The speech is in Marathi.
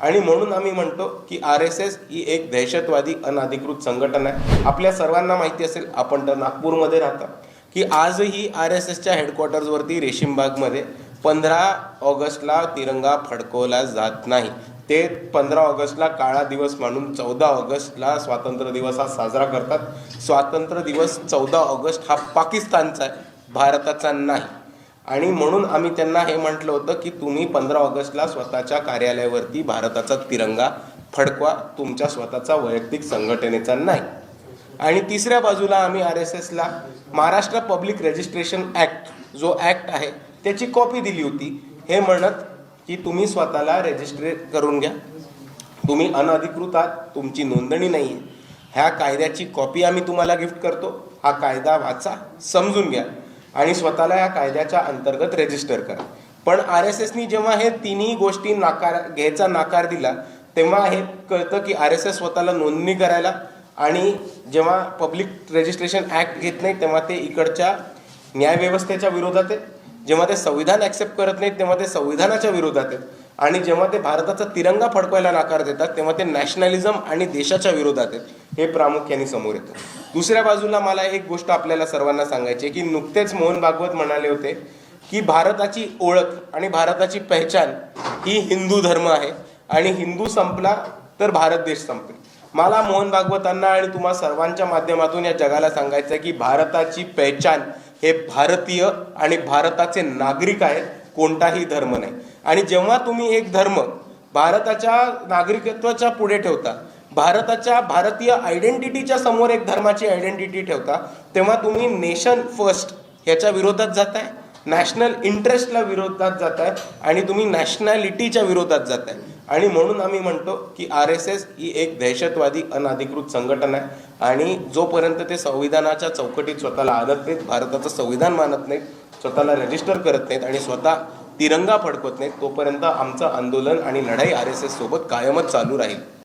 आणि म्हणून आम्ही म्हणतो की आर एस एस ही एक दहशतवादी अनधिकृत संघटना आहे. आपल्या सर्वांना माहिती असेल आपण तर नागपूरमध्ये राहता. की आजही आर एस एसच्या हेडक्वार्टर्सवरती रेशीमबागमध्ये पंधरा ऑगस्टला तिरंगा फडकवला जात नाही. ते पंधरा ऑगस्टला काळा दिवस मानून चौदा ऑगस्टला स्वातंत्र्य दिवस हा साजरा करतात. स्वातंत्र्य दिवस चौदा ऑगस्ट हा पाकिस्तानचा आहे भारताचा नाही. आणि म्हणून आम्ही त्यांना हे म्हटलं होतं की तुम्ही पंधरा ऑगस्टला स्वतःच्या कार्यालयावरती भारताचा तिरंगा फडकवा तुमच्या स्वतःचा वैयक्तिक संघटनेचा नाही. आणि तिसऱ्या बाजूला आम्ही आर एस एसला महाराष्ट्र पब्लिक रजिस्ट्रेशन ॲक्ट जो ॲक्ट आहे त्याची कॉपी दिली होती. हे म्हणत की तुम्ही स्वतःला रजिस्ट्रेट करून घ्या. तुम्ही अनधिकृत आहात तुमची नोंदणी नाही आहे ह्या कायद्याची कॉपी आम्ही तुम्हाला गिफ्ट करतो. हा कायदा वाचा समजून घ्या. आणि स्वतःला या कायद्याच्या अंतर्गत रजिस्टर करा. पण आर एस एसनी जेव्हा हे तिन्ही गोष्टी नाकार घ्यायचा नाकार दिला तेव्हा हे कळतं की आर एस एस स्वतःला नोंदणी करायला आणि जेव्हा पब्लिक रजिस्ट्रेशन ॲक्ट घेत नाही तेव्हा ते इकडच्या न्यायव्यवस्थेच्या विरोधात आहेत जेव्हा ते संविधान ॲक्सेप्ट करत नाहीत तेव्हा ते संविधानाच्या विरोधात आहेत. आणि जेव्हा ते भारताचा तिरंगा फडकवायला नाकार देतात तेव्हा ते नॅशनलिझम आणि देशाच्या विरोधात आहेत. हे प्रामुख्याने समोर येतं. दुसऱ्या बाजूला मला एक गोष्ट आपल्याला सर्वांना सांगायची आहे की नुकतेच मोहन भागवत म्हणाले होते की भारताची ओळख आणि भारताची पहचान ही हिंदू धर्म आहे आणि हिंदू संपला तर भारत देश संपेल. मला मोहन भागवतांना आणि तुम्हा सर्वांच्या माध्यमातून या जगाला सांगायचं आहे की भारताची पहचान हे भारतीय आणि भारताचे नागरिक आहेत कोणताही धर्म नाही. आणि जेव्हा तुम्ही एक धर्म भारताच्या नागरिकत्वाच्या पुढे ठेवता भारताच्या भारतीय आयडेंटिटीच्या समोर एक धर्माची आयडेंटिटी ठेवता तेव्हा तुम्ही नेशन फर्स्ट ह्याच्या विरोधात जाताय नॅशनल इंटरेस्टला विरोधात जाताय आणि तुम्ही नॅशनॅलिटीच्या विरोधात जाताय. आणि म्हणून आम्ही म्हणतो की आर एस एस ही एक दहशतवादी अनधिकृत संघटना आहे आणि जोपर्यंत ते संविधानाच्या चौकटीत स्वतःला आणत नाहीत भारताचं संविधान मानत नाहीत स्वतःला रजिस्टर करत नाहीत आणि स्वतः तिरंगा फडकवत नाहीत तोपर्यंत आमचं आंदोलन आणि लढाई आर एस एस सोबत कायमच चालू राहील.